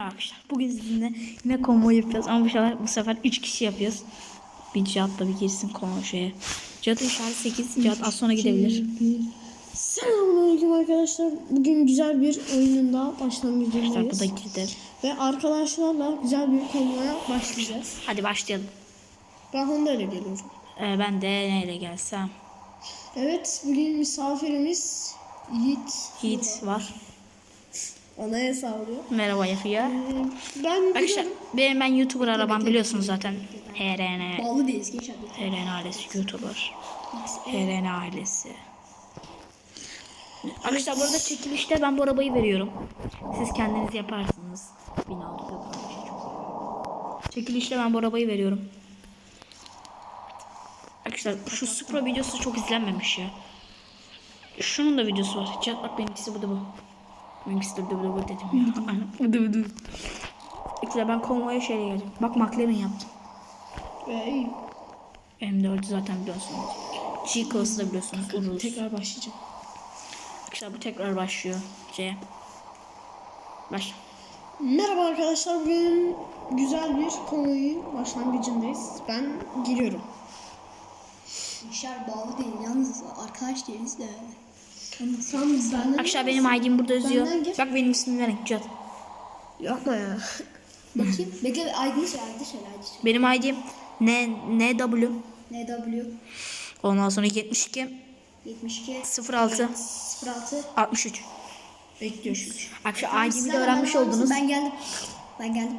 Arkadaşlar bugün sizinle yine konvoy yapacağız ama bu sefer, bu sefer 3 kişi yapıyoruz. Bir Cihat da bir girsin konvoya. Cihat'ın şarjı 8. Cihat az sonra gidebilir. Selamünaleyküm arkadaşlar. Bugün güzel bir oyunun daha Arkadaşlar bu başlangıcındayız. da girdi. Ve arkadaşlarla güzel bir konvoya başlayacağız. Hadi başlayalım. Ben Honda ile geliyorum. Ee, ben de neyle gelsem. Evet bugün misafirimiz Yiğit. Yiğit var. El sağlıyor. Merhaba yapıyor. Ee, Ben Arkadaşlar biliyorum. benim ben YouTuber arabam biliyorsunuz zaten. HRN. Bağlı değiliz gençler. HRN ailesi YouTuber. HRN ailesi. Arkadaşlar burada çekilişte ben bu arabayı veriyorum. Siz kendiniz yaparsınız. 1695 çok. Çekilişte ben bu arabayı veriyorum. Arkadaşlar şu Supra videosu çok izlenmemiş ya. Şunun da videosu var. Chat bak benimkisi bu da bu. De bu da bu dedim ya. Bu da. Arkadaşlar ben konvoya şeyle geldim. Bak McLaren yaptım. İyi. M4'ü zaten biliyorsunuz. G-Class'ı da biliyorsunuz. Urus. Tekrar başlayacağım. Arkadaşlar bu tekrar başlıyor. Şeye. Başla. Merhaba arkadaşlar. Bugün güzel bir konvoyun başlangıcındayız. Ben giriyorum. Gençler bağlı değil. Yalnız arkadaş değiliz de. Arkadaşlar benim ID'm burada yazıyor. Bak benim ismim Renk Cihat. Yapma ya. Bakayım. Bekle aydın söyle aydın söyle aydın söyle. Benim ID'm N NW. NW Ondan sonra 72 72 06 06 63. Bekliyorsun. Arkadaşlar ID'mi de öğrenmiş benden var mısın? oldunuz. Ben geldim. Ben geldim.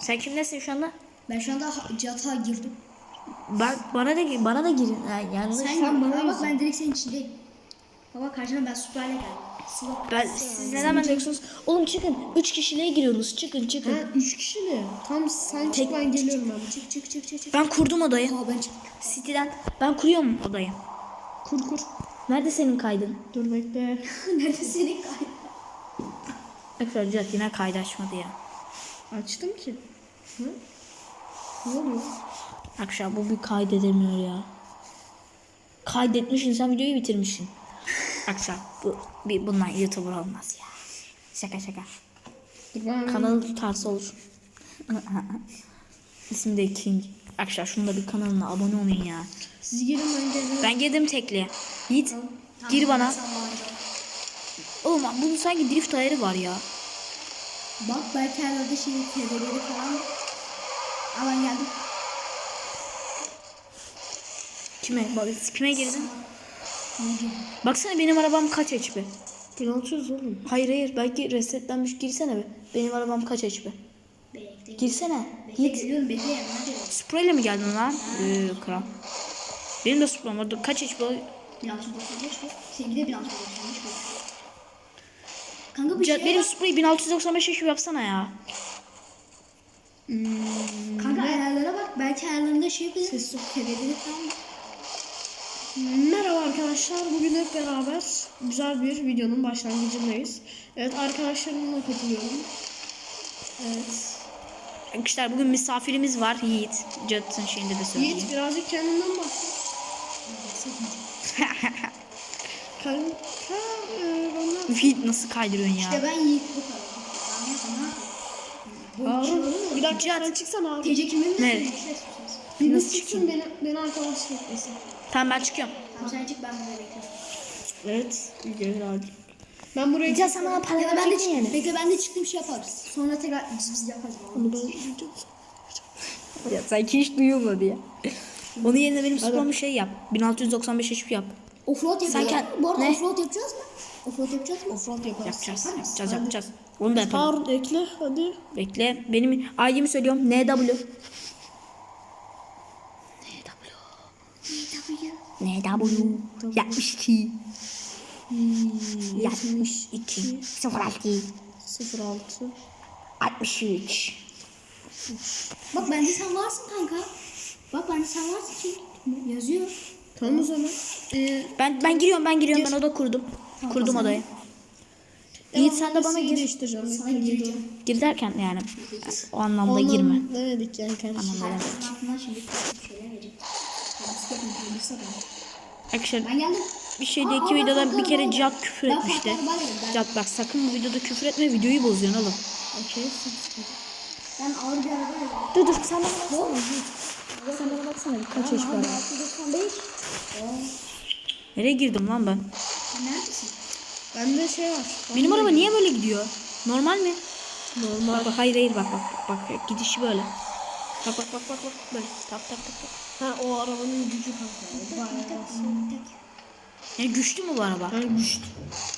Sen kimdesin şu anda? Ben şu anda Cihat'a girdim. Ben, bana da bana da girin. Yani, Sen, sen bana bak ben direkt senin içindeyim. Baba karşına ben Supra'yla geldim. Sıla. ben siz neden ben diyorsunuz? Oğlum çıkın. 3 kişiliğe giriyorsunuz. Çıkın çıkın. Ha, üç kişi mi? Tam sen çık ben geliyorum ben. Çık çık çık çık çık. Ben kurdum odayı. Aa ben çıktım. City'den. Ben kuruyorum odayı. Kur kur. Nerede senin kaydın? Dur bekle. Nerede senin kay? Arkadaşlar yine kaydı açmadı ya. Açtım ki. Hı? Ne oluyor? Arkadaşlar bu bir kaydedemiyor ya. Kaydetmişsin sen videoyu bitirmişsin. Arkadaşlar bu bir bundan YouTuber olmaz ya. Şaka şaka. Kanalı tutarsa olur. İsmi de King. Arkadaşlar şunu da bir kanalına abone olun ya. siz girin ben geliyorum. Ben girdim tekli. Yiğit gir bana. Oğlum bunun sanki drift ayarı var ya. Bak belki herhalde şey TV'leri falan. Ben geldim. Kime? Kime girdin? Gibi? Baksana benim arabam kaç HP? 1600 oğlum. Hayır hayır belki resetlenmiş girsene be. Benim arabam kaç HP? Bekle. Girsene. Bekle Git. geliyorum bekle yanına mi geldin lan? Ee, kral. Benim de Supra'm var. Dur, Kaç HP o? 1695 bu. Seninki de 1695 bu. Kanka bir Cihat, şey benim. Supra'yı 1695 HP yapsana ya. Kanka ayarlara bak. Belki ayarlarında şey yapıyor. Ses yok. TV'leri falan. Merhaba arkadaşlar. Bugün hep beraber güzel bir videonun başlangıcındayız. Evet arkadaşlarımla katılıyorum. Evet. Arkadaşlar bugün misafirimiz var Yiğit. Cihat'ın şeyinde de söyleyeyim. Yiğit birazcık kendinden bahset. Kanka e, bana... Yiğit nasıl kaydırıyorsun ya? İşte ben Yiğit bu kadar. Harun bir dakika sen çıksana Harun. TC kimliğini Ne? şey Nasıl nasıl çıksın beni, beni arkadaşlık etmesin. Tamam ben çıkıyorum. Tamam sen çık ben burada bekliyorum. Evet. Güzel hadi. Ben buraya Cihat sen bana para Ya da ben de yani. Bekle ben de çıktım şey yaparız. Sonra tekrar biz biz yaparız. Onu ben yiyeceğim. Ya sanki hiç duyulmadı ya. Onun yerine benim Supra'mı şey yap. 1695 HP yap. Offroad yapacağız. Kend- Bu arada Ne? offroad yapacağız mı? Offroad yapacağız mı? Offroad yaparız. Yapacağız. Yapacağız yapacağız. Onu da yapalım. Harun ekle hadi. Bekle. Benim ID'mi söylüyorum. NW. NW. 62. 62. 06. 06. 63. Bak bende sen varsın kanka. Bak bende sen varsın ki. Yazıyor. Tamam o zaman. Ee, Ben ben giriyorum ben giriyorum ben oda kurdum. Kurdum odayı. Yiğit sen de bana gir. gireceğim. geliyorum. Gir derken yani o anlamda Ondan girme. Demedik yani kardeşim. Anlamda demedik. Arkadaşlar Ben geldim. bir şeyde Aa, iki aa, videoda bir kere Cihat küfür ben etmişti. farklı. Ben- Cihat bak sakın bu videoda küfür etme videoyu bozuyorsun oğlum. Okey. Ben ağır bir araba. Dur dur sen bana baksana. Sen bana baksana kaç yaş var. 695. Nereye girdim lan ben? Neredesin? Bende şey var. Benim araba niye böyle gidiyor? Normal mi? Normal. Bak, bak hayır hayır bak bak bak gidişi böyle. Bak bak bak bak bak böyle tak tak tak tak. Ha o arabanın gücü kanka. Bayağı. Yani güçlü mü bu araba? Ha güçlü.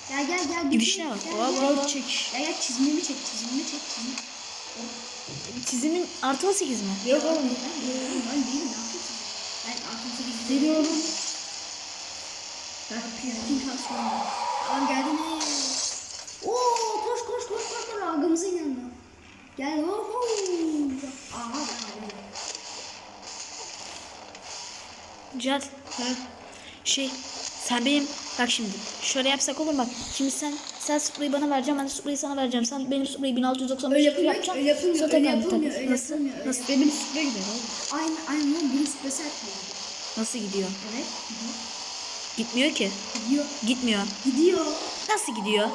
Gel gel gel. Gidişine bak. Gel, gel. Road çekiş. Gel gel çizimimi çek çizimimi çek çizimimi. Çizimin artı 18 mi? Yok oğlum. Ben değilim ben değilim ne yapıyorsun? Ben 68 Geliyorum. Piratin kasıyorum. Lan geldi ne? Oo koş koş koş koş koş ağamızın yanına. Gel oho. Aha Ha. şey sen benim bak şimdi şöyle yapsak olur mu? Şimdi sen sen Supra'yı bana vereceğim ben de Supra'yı sana vereceğim. Sen benim Supra'yı 1695 Öyle yapılmıyor, yapacaksın. öyle yapılmıyor, Sonra öyle yapılmıyor, öyle Nasıl? yapılmıyor, öyle Nasıl? Benim süre gider oğlum. Aynı aynı bunun süpesi atıyor. Nasıl gidiyor? Evet gidiyor. Gitmiyor ki. Gidiyor. Gitmiyor. Gidiyor. Nasıl gidiyor?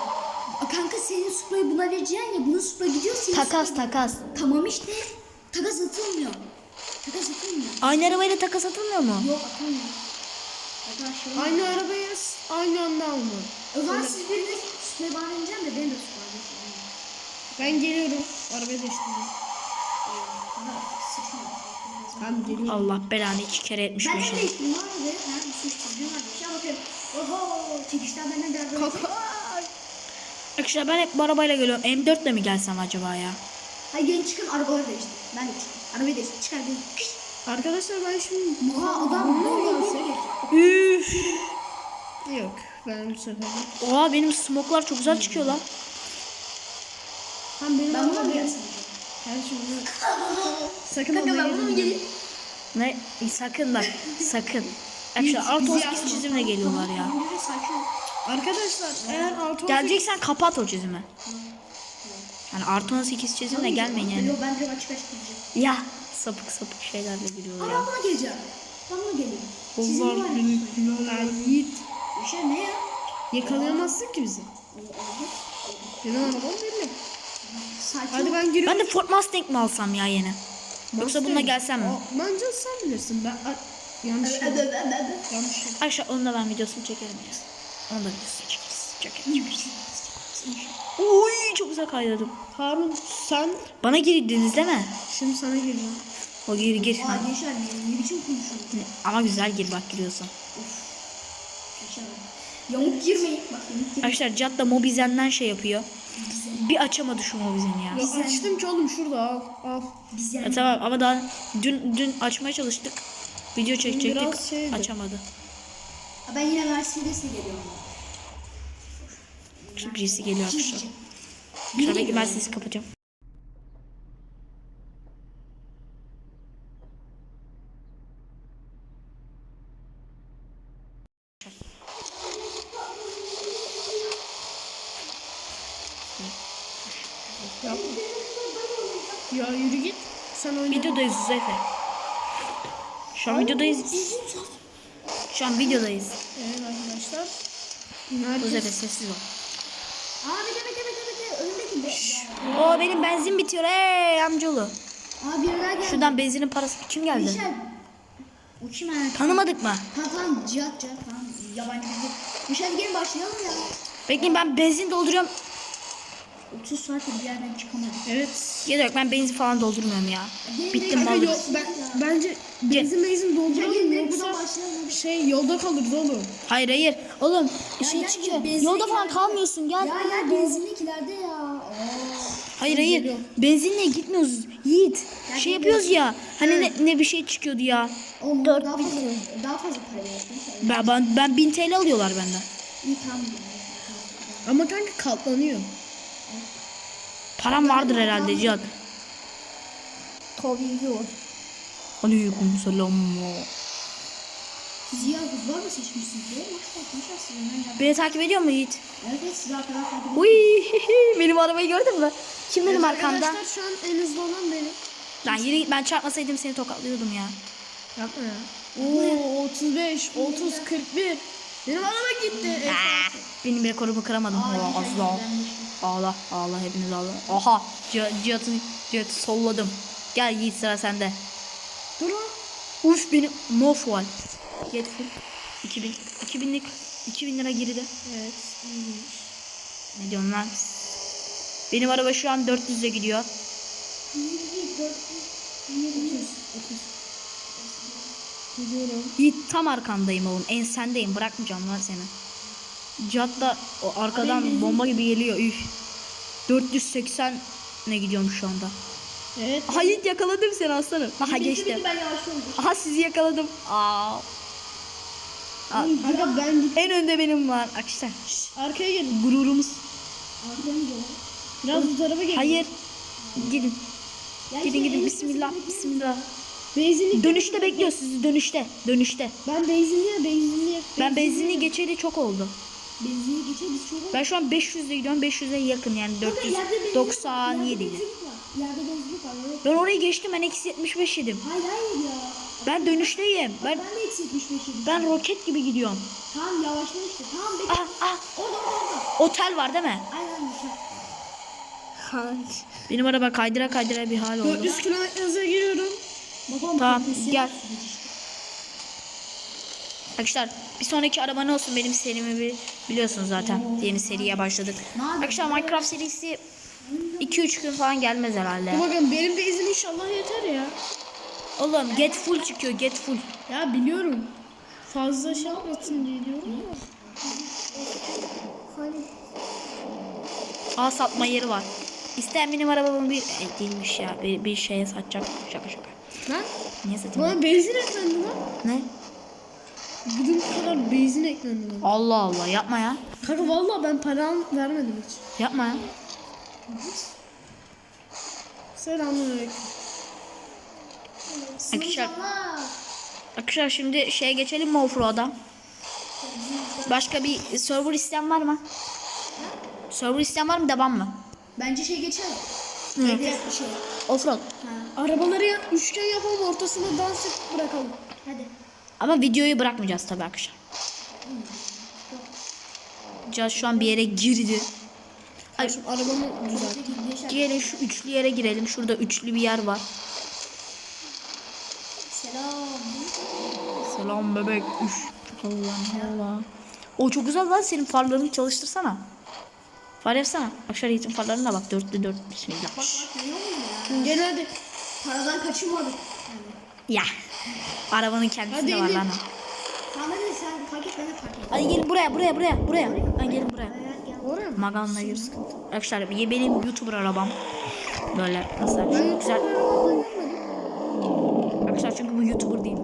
Kanka senin Supra'yı buna vereceksin ya bunun Supra gidiyor senin Takas Supra- takas. Tamam işte. Takas atılmıyor. Takas atılmıyor. Aynı arabayla takas atılmıyor mu? Yok atılmıyor. Arkadaşlar. Aynı arabayı aynı anda alma. O zaman siz biriniz bana vereceksin de ben de Supra'yı vereceğim. Ben geliyorum. Arabayı değiştireceğim. Tamam geliyorum. Allah belanı iki kere etmiş Ben de var abi. Ha, bir suç çizgim var. Bir şey bakıyorum. Oho, çekişten benden derdi. Arkadaşlar ben hep bu arabayla geliyorum. M4 ile mi gelsem acaba ya? Hayır gelin çıkın arabaları değiştir. Ben de çıktım. Arabayı değiştir. Çıkar. Arkadaşlar ben şimdi Oha adam ne oluyor? Üf. yok. Ben bu sefer. Oha benim smoklar çok güzel çıkıyor lan. Tam benim Ben arabaya- gelsin? Gel şimdi. Sakın Kanka ben geleyim? Ne? İyi, Sakın bak. Sakın. Arkadaşlar artı 18 çizimle geliyorlar ya. Arkadaşlar eğer artı Geleceksen kapat o çizimi. Yani artı 18 çizimle gelmeyin yani. Yok ben direkt açık açık gideceğim. Ya sapık sapık şeylerle giriyorlar Aa ya. ben buna geleceğim. Ben buna geleyim. Beni Lan Yiğit. Bir şey ne ya? Yakalayamazsın ki bizi. Benim arabam belli. Sakin Hadi ben giriyorum. Ben de Ford Mustang mi alsam ya yine? Yoksa bununla gelsem mi? Aa, Bence sen bilirsin. Ben yanlış şey. Yanlış şey. Arkadaşlar onun da ben videosunu çekerim ya. Onu da videosunu çekeriz. Çekeriz. çekeriz. Oy çok güzel kaydadım. Harun sen Bana girdiniz değil mi? şimdi sana geliyorum. O gir gir. Aa gençler ne, ne biçim konuşuyorsun? Ama güzel gir bak giriyorsun. Gençler Yamuk girmeyin. Bak yamuk girmeyin. Arkadaşlar Cat da Mobizen'den şey yapıyor. Bir açamadı şu Mobizen'i ya. Ya açtım ki oğlum şurada al al. Biz Ya yani. tamam ama daha dün dün açmaya çalıştık. Video çekecektik. Biraz şeydi. Açamadı. Ben yine Mercedes'e geliyorum. Şimdi birisi geliyor. Cici. Arkadaşlar belki ben sesi kapatacağım. Ya yürü git. Sen oyna. Videodayız Zeyfe. Şu an videodayız. Şu an videodayız. Evet arkadaşlar. Herkes sessiz ol. Bir de bir de önündeki be. Oo benim benzin bitiyor. Ey amcaoğlu. Aa bir daha geldi. Şuradan benzinin parası kim geldi? O kim ha? Tanımadık mı? Tamam tamam Cihat Cihat tamam. Yabancı. Gençler gelin başlayalım ya. Bekleyin ben benzin dolduruyorum. 30 saattir bir yerden çıkamadım. evet. Ya yok ben benzin falan doldurmuyorum ya. Bittim vallahi. yok ben bence benzin benzin dolduralım yoksa şey yolda kalırız oğlum. Hayır hayır. Oğlum Ya şey gel, çıkıyor. Yolda falan kalmıyorsun gel. Ya ya benzinlikilerde ya. Oo. Hayır hayır. Benzinle gitmiyoruz. Yiğit. Ya Şey yapıyoruz ya. Hani ne, ne bir şey çıkıyordu ya. Oğlum Dört daha bin. fazla, daha fazla para. Ben, ben, ben 1000 TL alıyorlar benden. İyi tamam. Ama kanka katlanıyor. Param vardır herhalde Cihat. Tabii ki var. Aleyküm selam. Siz ya var mı yap- Beni takip ediyor mu Yiğit? Evet evet siz arkadan takip Uy, benim arabayı gördün mü? Kim benim arkamda? Arkadaşlar şu an en hızlı olan benim. Lan yürü git ben çarpmasaydım seni tokatlıyordum ya. Yapma ya. Oo 35, 30, 41. Benim araba gitti. Aa, benim rekorumu kıramadım. Aa, asla. Ağla ağla hepiniz ağla. Oha Cihat, Cihat'ı Cihat'ı solladım. Gel Yiğit sıra sende. Dur lan. Uf benim no full. Get full. 2000 2000'lik 2000 lira geride. Evet. Ne diyorsun lan? Benim araba şu an 400'e gidiyor. 30. Gidiyorum. Yiğit tam arkandayım oğlum. Ensendeyim. Bırakmayacağım lan seni. Cihat da o arkadan bomba gibi geliyor. Üf. 480 ne gidiyorum şu anda. Evet. Yiğit yakaladım seni aslanım. Aha geçtim. Ben. Aha sizi yakaladım. Aa. Kanka ben. En önde benim var. Arkadaşlar Arkaya gelin. gururumuz. Arkaya geliyor? Biraz bu tarafa gelin. Hayır. Gidin. Ya Gidin gidin. Bismillah. Bismillah. Benzinlik. Dönüşte bekliyor sizi. Dönüşte. Dönüşte. Ben benzinliğe benzinliğe. Ben benzinliği geçeli çok oldu. Benzini geçer biz çok Ben şu an 500'e gidiyorum. 500'e yakın yani Yerde benzinlik var, 497 Yerde benzinlik var. Evet. Ben orayı geçtim. Ben eksi 75 yedim. Hayır hayır ya. Ben dönüşteyim. Ben Ben de eksi 75 yedim. ben roket gibi gidiyorum. Tamam yavaşla işte. Tamam bekle. Ah ah. Orada orada. Otel var değil mi? Aynen mükemmel. Benim araba kaydıra kaydıra bir hal oldu. 400 kilometre hıza giriyorum. Babam Tamam profesyonel gel. sürücü. Arkadaşlar bir sonraki araba ne olsun benim serimi biliyorsunuz zaten. Yeni seriye başladık. Arkadaşlar Minecraft serisi 2-3 gün falan gelmez herhalde. Bakın benim benzin inşallah yeter ya. Oğlum get full çıkıyor get full. Ya biliyorum. Fazla şey yapmasın diye diyorum ama. Aa satma yeri var. İsteyen benim arabamı bir e, değilmiş ya bir, bir şeye satacak. Şaka şaka. Lan Niye satayım? bana benzin eklendi lan. Ne? Gıdım kadar benzin eklendi. Allah Allah yapma ya. Kanka vallahi ben param vermedim hiç. Yapma ya. Selamünaleyküm. Aa, arkadaşlar şimdi şeye geçelim mi offroad'a? Başka bir server isteyen var mı? Server isteyen var mı devam mı? Bence şey geçer. Direkt bir şey. Offroad. Ha. Arabaları üçgen yapalım ortasına dans et bırakalım. Hadi. Ama videoyu bırakmayacağız tabii arkadaşlar. Can şu an bir yere girdi. Ay, Şimdi arabamı düzelt. Yaşar. gelin şu üçlü yere girelim. Şurada üçlü bir yer var. Selam. Selam bebek. Üf. Allah Allah. O çok güzel lan senin farlarını çalıştırsana. Far yapsana. Akşam eğitim farlarına bak. Dörtlü dört. Bismillah. Bak bak görüyor musun ya? Gel hadi. Paradan kaçırmadık. Yani. Ya. Arabanın kendisinde Hadi var indir. lan. Tamam hadi sen fark et ben de fark et. Hadi gelin buraya buraya buraya buraya. Hadi gelin buraya. Oraya mı? Maganla bir sıkıntı. Arkadaşlar ye- benim YouTuber arabam. Böyle nasıl arkadaşlar? Güzel. Arkadaşlar çünkü bu YouTuber değil.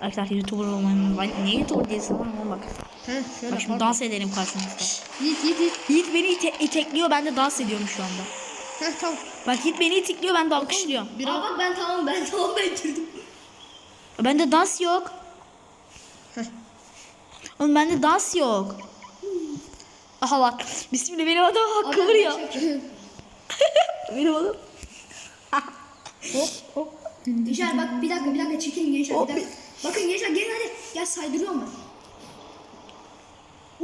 Arkadaşlar YouTuber olmayın. Ben niye YouTuber değilsin oğlum bak. Heh şöyle. Bak şimdi dans edelim karşınızda. Yiğit yiğit yiğit. Yiğit beni ite itekliyor ben de dans ediyorum şu anda. Heh tamam. Bak Yiğit beni itekliyor ben de alkışlıyorum. Aa bak ben tamam ben tamam ben girdim. Bende dans yok. Oğlum bende dans yok. Aha bak. Bismillah benim adam bak kıvırıyor. benim adam. Hop hop. Gençler bak bir dakika bir dakika çekin gençler bir dakika. Bakın gençler gelin hadi. Gel saydırıyorum ben.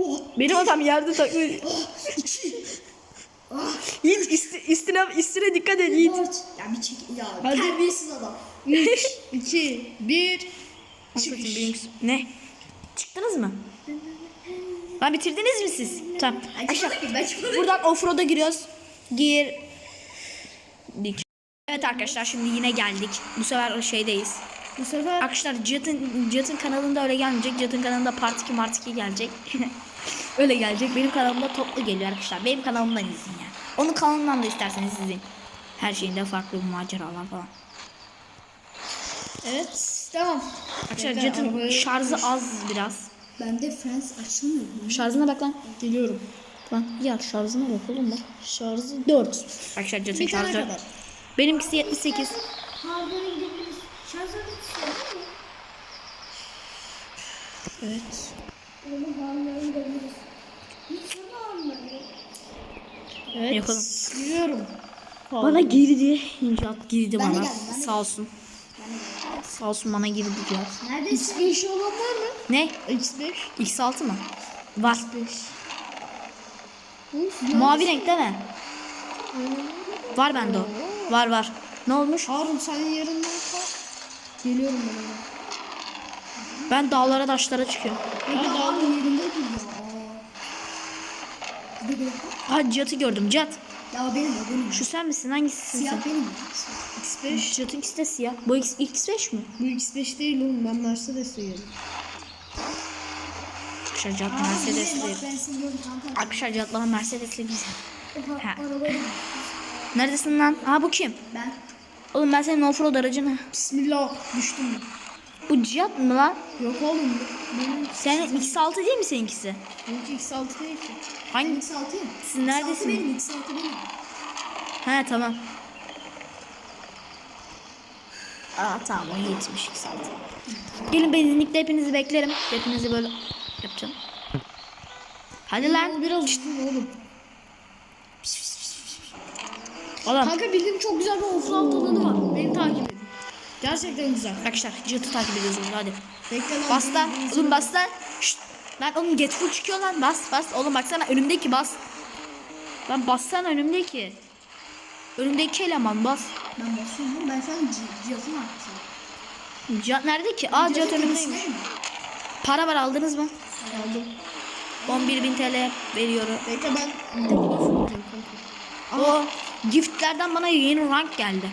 Oh. Benim adam yerde takıyor. Yiğit üstü, üstüne, üstüne dikkat et Yiğit. Ya bir çek ya Hadi. terbiyesiz adam. 3, 2, 1. Ne? Çıktınız mı? Lan bitirdiniz mi siz? Tamam. Aşağı. Buradan offroad'a giriyoruz. Gir. Dik. Evet arkadaşlar şimdi yine geldik. Bu sefer şeydeyiz. Bu sefer Arkadaşlar Cihat'ın Cihat'ın kanalında öyle gelmeyecek. Cihat'ın kanalında Part 2 Mart 2 gelecek. öyle gelecek. Benim kanalımda toplu geliyor arkadaşlar. Benim kanalımdan izleyin yani. Onun kanalından da isterseniz izleyin. Her şeyinde farklı maceralar falan. evet tamam. Arkadaşlar arabayı- şarjı az biraz. Bende Friends açılmıyor. Şarjına bak lan. Geliyorum. Lan ya şarjına bak oğlum bak. Şarjı 4. Arkadaşlar Bir tane şarjı. kadar. Benimkisi 78. Harbaya gidebiliriz. Şarj aleti mi? Evet. Gidebiliriz. Hiç sana anlamıyorum. Evet. Yapalım. Giriyorum. Bana girdi. Cihat girdi Ben bana. geldim, Sağ olsun. Sağ olsun bana girdi Cihat. Neredesin? X5 olan var mı? Ne? X5. X6 mı? Var. 5. Oğlum siz Mavi renk değil mi? Aynen. Var bende o. Var var. Ne olmuş? Harun sen yerinden kalk. Geliyorum ben ona. Ben dağlara taşlara çıkıyorum. Bekle abi yerinde duruyor. Aa. Bir de böyle- Ha Cihat'ı gördüm. Cihat. Ya benim o benim. Şu sen misin? Hangisisin Siyah sen? benim. ya. X5. Cihat'ın ikisi de siyah. Bu X, X5 mi? Bu X5 değil oğlum ben Mercedes'e geldim. Arkadaşlar Cihat gördüm kanka. Arkadaşlar Cihat bana Ha. arabayı- Neredesin lan? Aa bu kim? Ben. Oğlum ben senin offroad aracını. Bismillah düştüm. Bu Cihat mı lan? Yok oğlum benim Senin X6 değil mi seninkisi? benimki X6 değil ki. Hangi? X6 'yım. Siz neredesiniz? X6 benim, X6 benim. He tamam. Aa tamam o yetmiş X6. Gelin benzinlikte hepinizi beklerim. Hepinizi böyle yapacağım. Hadi lan. O biraz düştüm oğlum. Oğlum. Kanka bildiğim çok güzel bir offroad alanı Gerçekten güzel. Arkadaşlar Cihat'ı takip ediyoruz burada hadi. Bekle lan. Bas Oğlum bas lan. Şşt. Lan oğlum get full çıkıyor lan. Bas bas. Oğlum baksana önümdeki bas. Lan bassana önümdeki. Önümdeki eleman bas. Ben basıyorum. Ben şu an ci- cihazın arkasındayım. Cihat nerede ki? Aa Cihat önümdeymiş. Para var aldınız mı? Aldım. 11.000 TL veriyorum. Bekle ben. O giftlerden bana yeni rank geldi.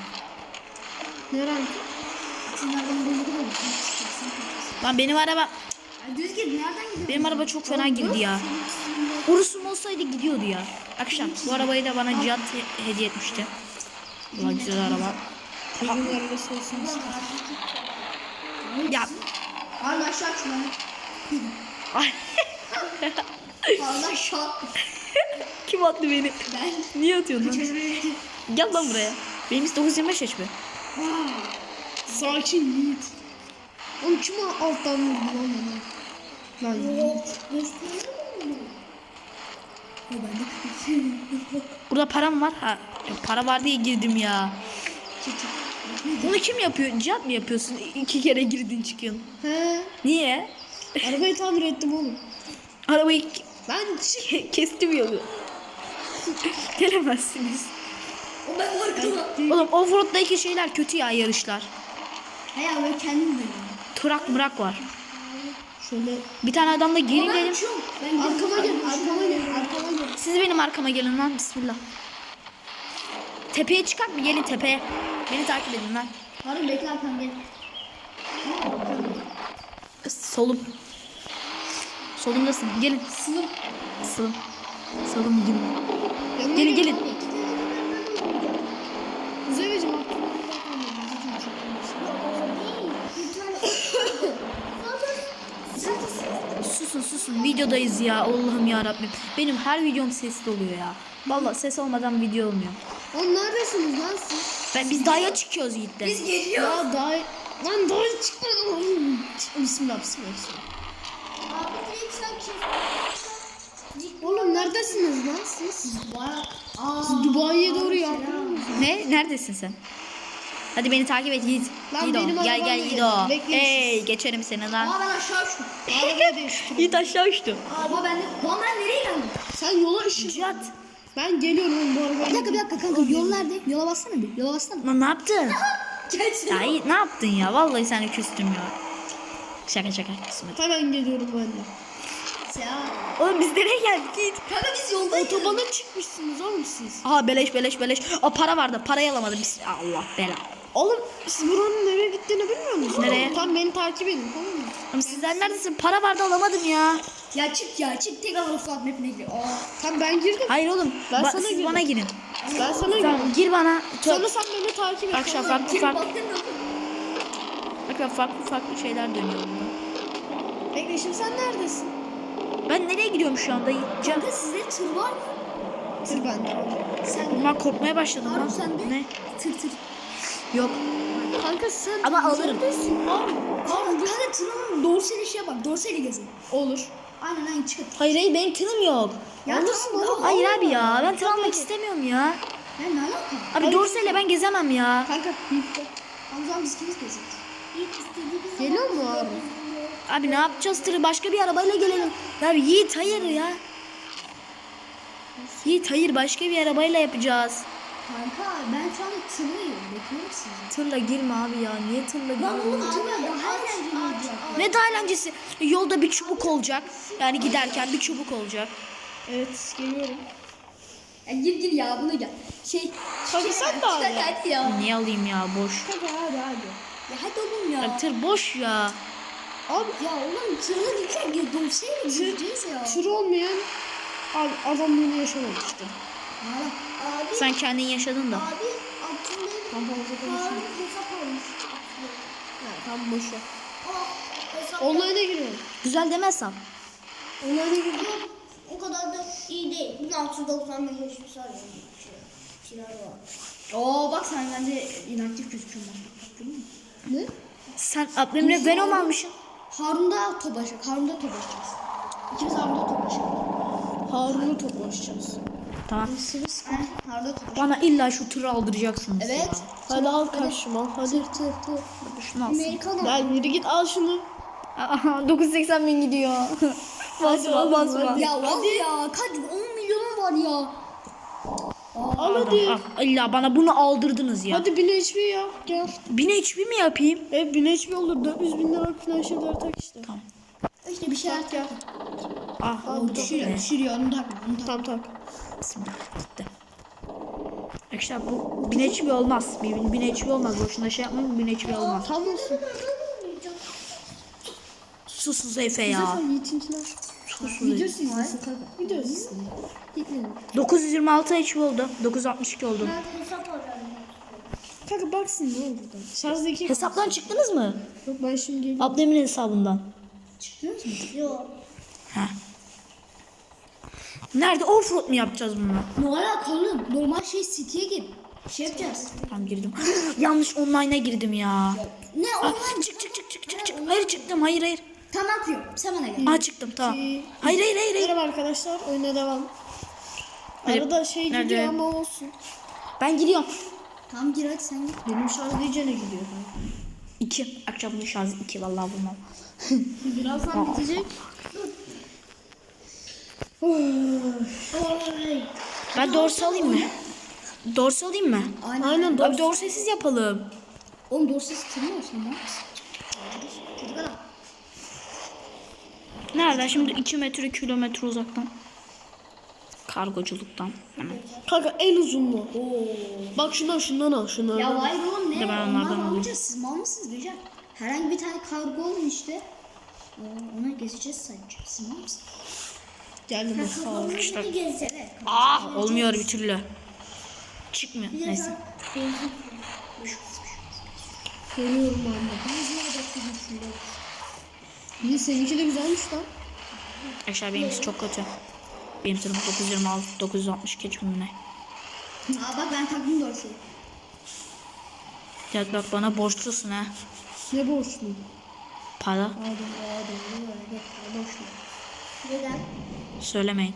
Ne renk? Uzun? Lan benim araba Ya Düz git nereden gidiyorsun? benim araba çok fena girdi ya. Urusum olsaydı gidiyordu ya. Akşam bu arabayı da bana Cihat he- hediye etmişti. Ulan güzel araba. Çocuğun arabası olsun. Ya Abi aşağı ay, Allah şat. kim attı beni? Ben. Niye atıyorsun lan? Gel lan buraya. Benim 925 yaş be. Sakin Yiğit. Oğlum kim alttan vurdu lan bana? Lan Yiğit. Burada param var. Ha, yok, para var diye girdim ya. Bunu kim yapıyor? Cihat mı yapıyorsun? İki kere girdin çıkıyorsun. He. Niye? Arabayı tamir ettim oğlum. Arabayı Ben ke- kestim yolu. Gelemezsiniz. O ben. Oğlum offroad'daki şeyler kötü ya yarışlar. Ya ben kendim dönüyorum. Turak bırak var. şöyle Bir tane adamla gelin Ben dedim. uçuyorum. Ben arkama gel, arkama gel, arkama gel. Siz benim arkama gelin lan bismillah. Tepeye çıkar mı? Gelin tepeye. Beni takip edin lan. Harun bekle arkam gel. Solum. Solumdasın. Gelin. Sınıf. Solum. Solum gelin. Gelin gel. gelin. Susun susun. Videodayız ya. Allah'ım ya Rabbim. Benim her videom sesli oluyor ya. Vallahi ses olmadan video olmuyor. Oğlum neredesiniz lan siz? Ben biz dağya çıkıyoruz Yiğit'le. Biz geliyoruz. Ya daha... Lan daha çıkmadım. Bismillah, bismillah, bismillah. Oğlum neredesiniz lan. Siz Dubai'ye doğru yaptınız. Ne? Neredesin sen? Hadi beni takip et Yiğit. Lan Yiğit o. benim Gel arabamla gel Yiğit o. Ey geçerim seni lan. Aa ben aşağı uçtum. Yiğit aşağı uçtu. Aa ben de. Lan ben nereye geldim? Sen yola ışın. Cihat. Ben geliyorum oğlum bu arabaya. Bir dakika bir dakika kanka yol nerede? Yola bassana bir. Yola bassana. Lan ne yaptın? Gelsin. ya Yiğit ne yaptın ya? Vallahi seni küstüm ya. Şaka şaka. kısmet. Hemen geliyorum ben de. Ya. Oğlum biz nereye geldik Yiğit? Kanka biz yoldayız. Otobana çıkmışsınız oğlum siz. Aha beleş beleş beleş. Aa para vardı. Parayı alamadım. Biz... Allah bela. Oğlum siz buranın nereye gittiğini bilmiyor musunuz? Nereye? Tamam beni takip edin tamam mı? Oğlum sizler neredesin? Para vardı alamadım ya. Ya çık ya çık tekrar offroad map'ine gir. Aa. Tamam ben girdim. Hayır oğlum. Ben ba- sana siz girdim. bana girin. Ben sana Tamam, girdim. gir bana. Tö- Sonra sen beni takip et. Mı? farklı farklı, bakın farklı farklı şeyler dönüyor burada. Bekle şimdi sen neredesin? Ben nereye gidiyorum şu anda Yiğitcan? Kanka sizde tır var mı? Tır bende. Sen Ben korkmaya başladım Harun lan. Ne? Tır tır. Yok. Kanka sen Ama alırım. neredesin? Kanka kanka tırın dorsal işe bak. Dorsal gezin. Olur. Aynen aynen çık. Hayır hayır benim tırım yok. Ya Alırsın tamam, oğlum. Hayır abi ya ben tır almak istemiyorum ya. Ya ne alaka? Abi dorseyle ben gezemem ya. Kanka birlikte. O zaman biz kimiz gezeceğiz? Geliyor mu Harun? Abi ne yapacağız tırı başka bir arabayla gelelim. Ya Yiğit hayır ya. Yiğit hayır başka bir arabayla yapacağız. Kanka ben şu anda tırlıyım. Bekliyorum sizi. Tırla girme abi ya. Niye tırla girme? Lan oğlum tırla daha eğlenceli olacak. Ne daha eğlencesi? Yolda bir çubuk olacak. Yani giderken bir çubuk olacak. Evet geliyorum. Ya gir gir ya bunu gel. Şey. Hadi şey, sen de al hadi, ya. hadi ya. Niye alayım ya boş. Hadi hadi hadi. Ya hadi oğlum ya. Ya tır boş ya. Abi Ya oğlum tırla gidecek ya. Dövseyle gideceğiz ya. tır olmayan abi adamlığını yaşamamıştı. Valla. Abi. Sen kendin yaşadın da. Abi. Abdülhamid. Tam hesap. Ha, tam boş ver. Aa, hesap Online'a giriyorum. Güzel demezsem. Online'a giriyorum. Yok, o kadar da iyi değil. 1695 yaşım sarıyor. Şeyler var. Oo bak sen bence inaktif gözüküyorsun. Ne? Sen Abdemre Venom almışsın. Harun'da topaşacak. Harun'da topaşacağız. İkimiz Harun'da topaşacağız. Harun'u toplaşacağız. Tamam. Bana illa şu tırı aldıracaksınız Evet. ya. Hadi al karşıma. Hadi. Tır tır tır. Şunu alsın. Amerikan Lan yürü git al şunu. Aha, 980 bin gidiyor. basma basma. Ya var ya kaç 10 milyonum var ya. Al hadi. Ah, illa bana bunu aldırdınız ya. Hadi 1000 HP ya. Gel. 1000 HP mi yapayım? E 1000 HP olur. 400 bin lira falan şeyler tak işte. Tamam. İşte bir şeyler Gel. Ah oldu. düşürüyor düşürüyor onu takma onu takma. Tam tak. Bismillah gitti. Arkadaşlar bu 1000 HP olmaz. 1000 1000 HP olmaz. Boşuna şey yapmayın 1000 HP olmaz. Tam olsun. Susuz Efe Ya. Zaten Yiğitinkiler. Susuz Video Efe. izlesin kanka. Video izlesin. Gitmeyin. 926 HP oldu. 962 oldu. Kanka baksın ne oldu da. Şarjda iki. Hesaptan çıktınız mı? Yok ben şimdi geliyorum. Abdemin hesabından. Çıktınız mı? Yok. Heh. Nerede? Offroad mu yapacağız bunu? Ne alaka oğlum? Normal şey City'ye gir. Şey yapacağız. Tamam girdim. Yanlış online'a girdim ya. Ne Ah, online? çık çık çık çık çık çık. Hayır çıktım. Hayır hayır. Tamam yapıyorum. Sen bana gel. Aa çıktım tamam. İki. Hayır hayır hayır. hayır. Merhaba arkadaşlar. Oyuna devam. Hadi. Arada şey Nerede? gidiyor ama olsun. Ben gidiyorum. Tamam gir hadi sen git. Benim şarj diyeceğine gidiyor kanka. 2. Akşam bunun şarjı 2 vallahi bulmam. Birazdan bitecek. Ben dorsi alayım mı? Dorsi alayım mı? Aynen. Aynen Abi dorsesiz yapalım. Oğlum dosyası tırmıyorsun lan. Nereden? Şimdi 2 metre kilometre uzaktan. Kargoculuktan. Hemen. Kanka en uzunlu. Bak şundan şundan al şundan. Ya vay oğlum ne? De ben onlardan alacağız. Siz mal mısınız Recep? Herhangi bir tane kargo olun işte. Oo, Ona gezeceğiz sadece. Siz mal mısınız? Geldim. Arkadaşlar. gezeceğiz. Ah olmuyor bir türlü. Çıkmıyor. Neyse. Geliyorum anne. İyi seninki de güzelmiş lan. Arkadaşlar benimkisi çok kötü. Benim tırım 926, 960 geç mi ne? Aa bak ben taktım dosyayı. Ya bak bana borçlusun ha. Ne borçlu? Para. Neden? Söylemeyin.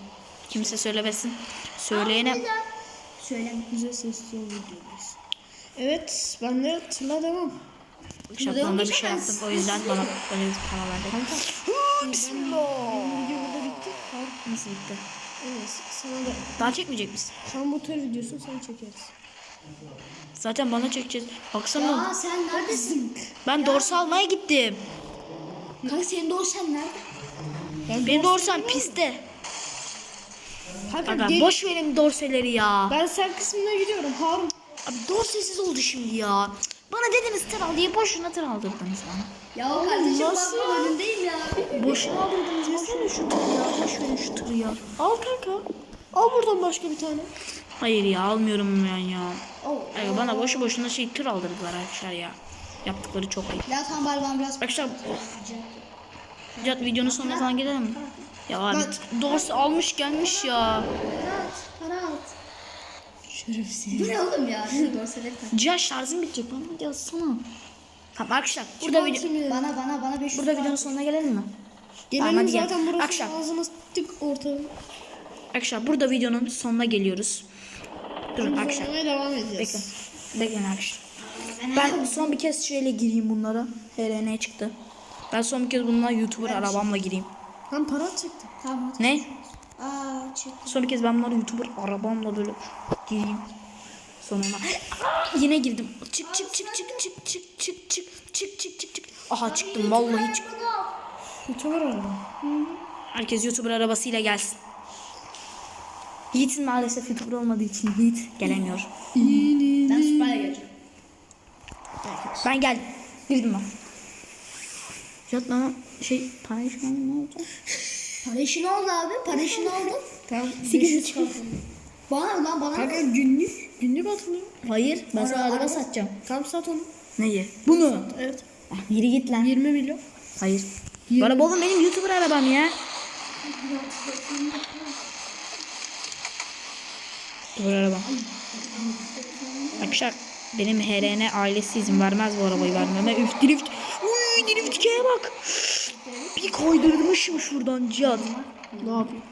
Kimse söylemesin. Söyleyene Söyleme. Güzel sesli videodayız. Evet ben de tırla devam. şaplonda bir şey yaptım. O yüzden bana böyle bir para verdi. Benim video burada bitti. Nasıl bitti? Evet sana da. Daha çekmeyecek misin? Sen bu tır videosunu sen çekeriz. Zaten bana çekeceğiz. Baksana Ya sen neredesin? ben dorsa almaya gittim. Kanka senin dosyan nerede? Ben Benim dorsam piste. Kanka Aga gel- boş verin dorseleri ya. Ben sen kısmına gidiyorum Harun. Abi dorsesiz oldu şimdi ya. Bana dediniz tır al diye boşuna tır aldırdınız bana. Ya kardeşim nasıl ya? önündeyim ya. Boşuna aldırdınız. Boşuna şu tırı ya. Boş verin şu tırı ya. Al kanka. Al buradan başka bir tane. Hayır ya almıyorum ben ya. Oo. Aga, bana boşu boşuna şey tır aldırdılar arkadaşlar ya. Yaptıkları çok ayıp. Tamam bari ben biraz Arkadaşlar Cihat videonun sonuna falan gidelim mi? Ya abi dorse almış gelmiş ya. para at. Şerefsiz. Bu ne oğlum ya? Şu. Cihat şarjım bitecek hadi yazsana. Tamam arkadaşlar burada video, Bana bana bana 500 burada videonun sonuna gelelim mi? Gelelim Tamam, hadi gel. zaten burası Akşam. ağzına tık ortalığı. Arkadaşlar burada videonun sonuna geliyoruz. Durun arkadaşlar. Devam edeceğiz. Bekle. Bekleyin arkadaşlar. Ben son bir kez şöyle gireyim bunlara. HRN çıktı. Ben son bir kez bununla YouTuber arabamla gireyim. Ben para atacaktım. Tamam. Ne? Aa çık. Son bir kez ben bunları YouTuber arabamla böyle gireyim. Sonuna. Yine girdim. Çık çık çık çık çık çık çık çık çık çık çık çık. Aha çıktım vallahi çıktım. YouTuber araba. Herkes YouTuber arabasıyla gelsin. Yiğit'in maalesef YouTuber olmadığı için Yiğit gelemiyor. Ben süper geleceğim. Ben geldim. Girdim ben. Cihat bana şey ne? Para işi ne oldu abi? Para işi ne oldu? Tamam. Sekiz buçuk. Bana lan bana. Kanka günlük. Günlük atılıyor. Hayır ben sana Ara- araba satacağım. Tam sat onu. Neyi? Bunu. Evet. Ah, Yürü git lan. 20 milyon. Hayır. Bu araba oğlum benim YouTuber arabam ya. YouTuber arabam. Arkadaşlar benim HRN ailesi izin vermez bu arabayı vermeme. Üf drift. Uy driftçiye bak. Bir kaydırmışım şuradan Cihat. Ne yapayım?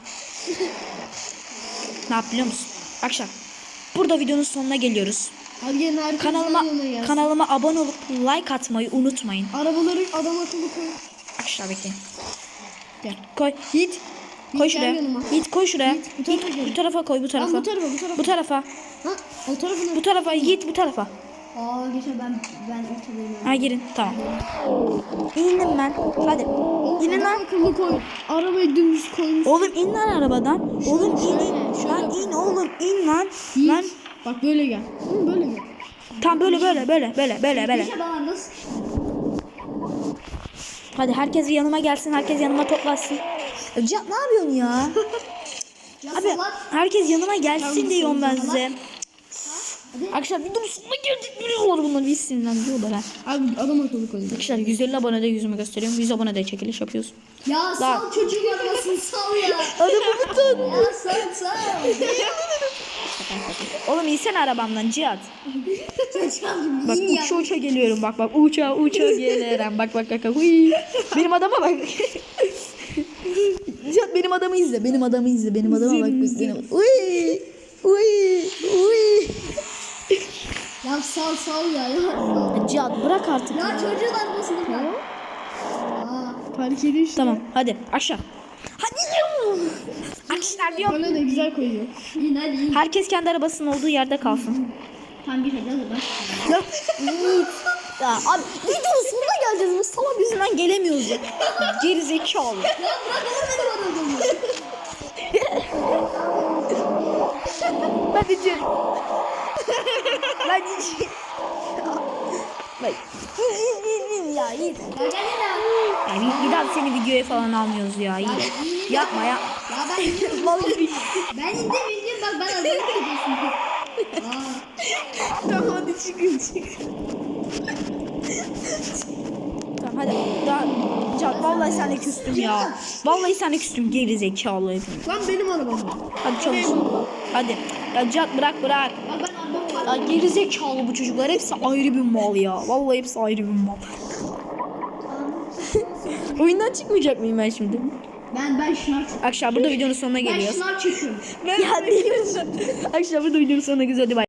Ne yap biliyor musun? Arkadaşlar burada videonun sonuna geliyoruz. Herkes Kanalıma kanalıma abone olup like atmayı unutmayın. Arabaları adam akıllı koy. Arkadaşlar bekleyin. Gel. Koy. Yiğit. Koy şuraya. Yiğit koy şuraya. Bu tarafa bu koy bu tarafa. Lan bu tarafa bu tarafa. Bu tarafa. Ha o tarafına. Bu tarafa. Yiğit bu tarafa. Aa geçen ben ben ortadayım. Ha girin. Tamam. İndim ben. Hadi. İnin lan. akıllı koy. Arabayı dümdüz koymuş. Oğlum in lan arabadan. Oğlum in in. Lan in oğlum in lan. Lan. Bak böyle gel. Oğlum böyle gel. Tam böyle böyle böyle böyle böyle böyle. Nasıl? Hadi herkes yanıma gelsin. Herkes yanıma toplasın. Cihat ne yapıyorsun ya? Ya Abi salak. herkes yanıma gelsin diyorum ben size. Arkadaşlar videonun sonuna geldik. Biliyorlar bunları bir sinirlendiriyorlar ha. Abi adam akıllı koy. Arkadaşlar 150 abonede yüzümü gösteriyorum. 100 abonede çekiliş yapıyoruz. Ya sal çocuk arabasını sal ya. Hadi Umut'un. Ya sal sal. Oğlum insene arabamdan Cihat. Bak uça uça geliyorum. Bak bak uça uça gelirim. Bak bak bak. bak. Huy. Benim adama bak. Cihat benim adamı izle. Benim adamı izle. Benim adama bak. Benim... Uy. Uy. Uy. Ya sal sal ya. Ya, Cihat bırak artık. ya çocuğun arabasını bırak. Fark ediyor işte. Tamam hadi aşağı. Hadi. Arkadaşlar diyor. Böyle de güzel koyuyor. İn hadi in. Herkes kendi arabasının olduğu yerde kalsın. Tam bir hadi hadi bak. Ya, abi videonun sonuna geleceğiz. Bu salak yüzünden gelemiyoruz ya. Geri zekalı. Ben de Ben de Bak. ya iyi. Ya gel ya. Ya bir, bir daha seni videoya falan almıyoruz ya. iyi. Yapma ya. Ya ben indim. Ben indim indim bak ben gidiyorsun. Aa. Tamam hadi çıkın çıkın. Tamam hadi. Daha, Can, vallahi sana küstüm ya. Vallahi sana küstüm geri zekalı hepimiz. Lan benim arabam. Hadi çalış. Hadi. Ya Cihat bırak bırak. Bak ben. Ya geri zekalı bu çocuklar. Hepsi ayrı bir mal ya. Vallahi hepsi ayrı bir mal. Oyundan çıkmayacak mıyım ben şimdi? Ben ben çekiyorum. Arkadaşlar burada videonun sonuna Ben geliyoruz. şınav çekiyorum. Ya değil misin? Arkadaşlar burada videonun sonuna geliyoruz. Hadi bay.